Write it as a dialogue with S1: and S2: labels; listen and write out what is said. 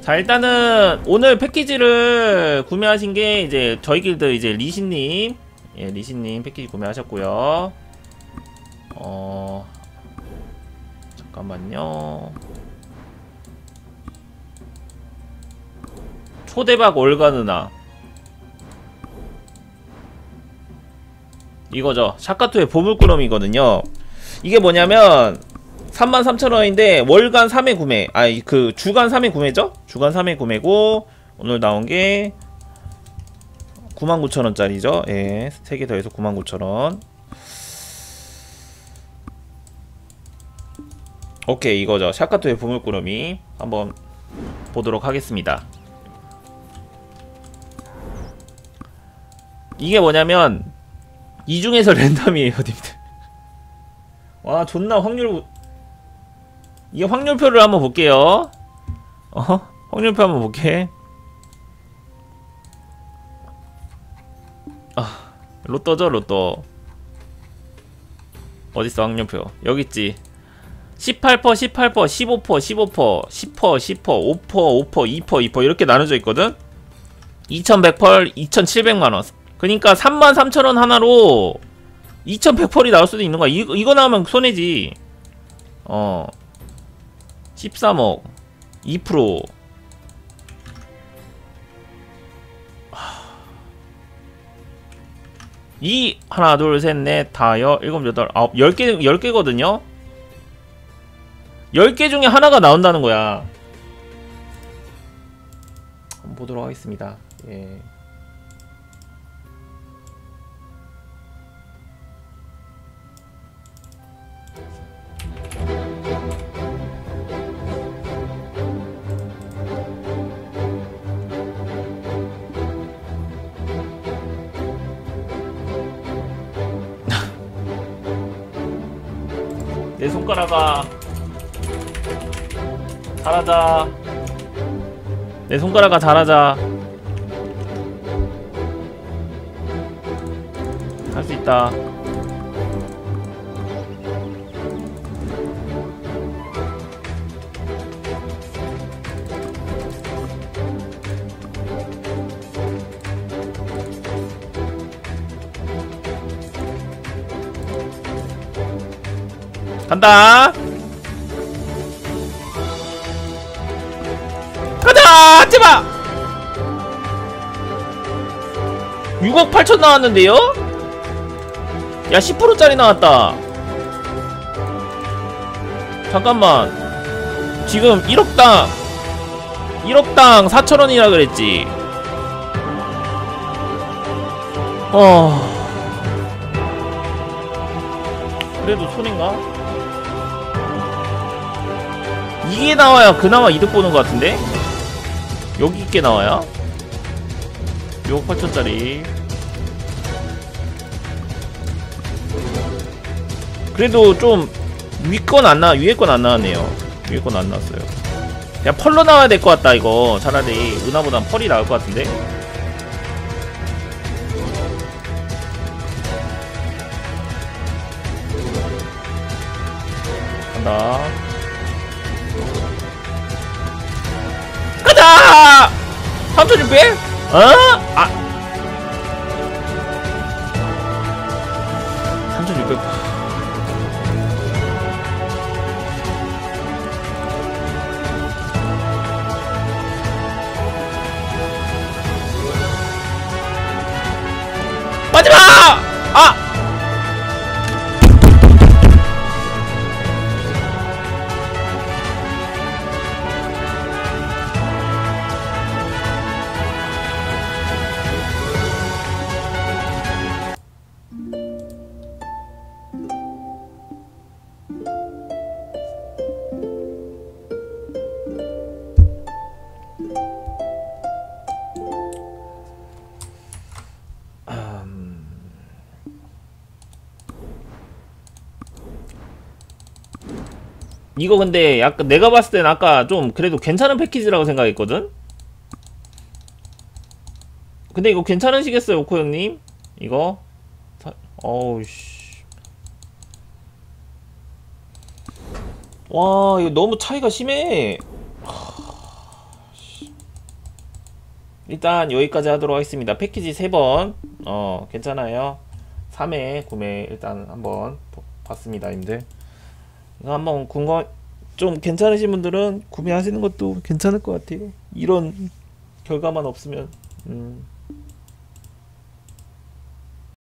S1: 자 일단은 오늘 패키지를 구매하신 게 이제 저희 길드 이제 리신님. 예 리신님 패키지 구매하셨고요. 어 잠깐만요. 초대박 올가 누나. 이거죠. 샤카토의 보물꾸러미거든요. 이게 뭐냐면 33,000원인데 월간 3회 구매. 아니 그 주간 3회 구매죠? 주간 3회 구매고 오늘 나온 게 99,000원짜리죠? 예 3개 더해서 99,000원. 오케이 이거죠. 샤카토의 보물꾸러미 한번 보도록 하겠습니다. 이게 뭐냐면 이 중에서 랜덤이에요 님들. 와 존나 확률 이게 확률표를 한번 볼게요. 어? 확률표 한번 볼게. 아 로또죠 로또. 어딨어 확률표? 여기 있지. 18% 18% 15% 15% 10% 10% 5% 5% 2% 2% 이렇게 나눠져 있거든? 2100펄 2700만원. 그니까 33,000원 하나로 2100펄이 나올 수도 있는 거야. 이, 이거 나오면 손해지. 어 13억 2%이 하나 둘 셋 넷 다여 일곱 여덟 아홉 열개 열 개거든요. 열개 중에 하나가 나온다는 거야. 한번 보도록 하겠습니다. 예. 내 손가락아. 잘하자. 내 손가락아 잘하자. 할 수 있다 간다. 가자 제발 6억 8천 나왔는데요? 야 10%짜리 나왔다. 잠깐만. 지금 1억당 1억당 4천원이라 그랬지. 어... 그래도 손인가? 이게 나와야 그나마 이득 보는 것 같은데? 여기 있게 나와야? 6억 8천짜리. 그래도 좀 위건 안 나, 위에 건 안 나왔네요. 위에 건 안 나왔어요. 그냥 펄로 나와야 될 것 같다 이거. 차라리. 은하보단 펄이 나을 것 같은데? 간다 가자! 3600? 어? 아 3600 이거 근데 약간 내가 봤을 땐 아까 좀 그래도 괜찮은 패키지라고 생각했거든? 근데 이거 괜찮으시겠어요, 오코 형님? 이거? 사... 어우, 씨. 와, 이거 너무 차이가 심해. 일단 여기까지 하도록 하겠습니다. 패키지 3번 어 괜찮아요. 3회 구매 일단 한번 보- 봤습니다, 님들. 이거 한번 궁금 좀 괜찮으신 분들은 구매하시는 것도 괜찮을 것 같아요. 이런 결과만 없으면 음,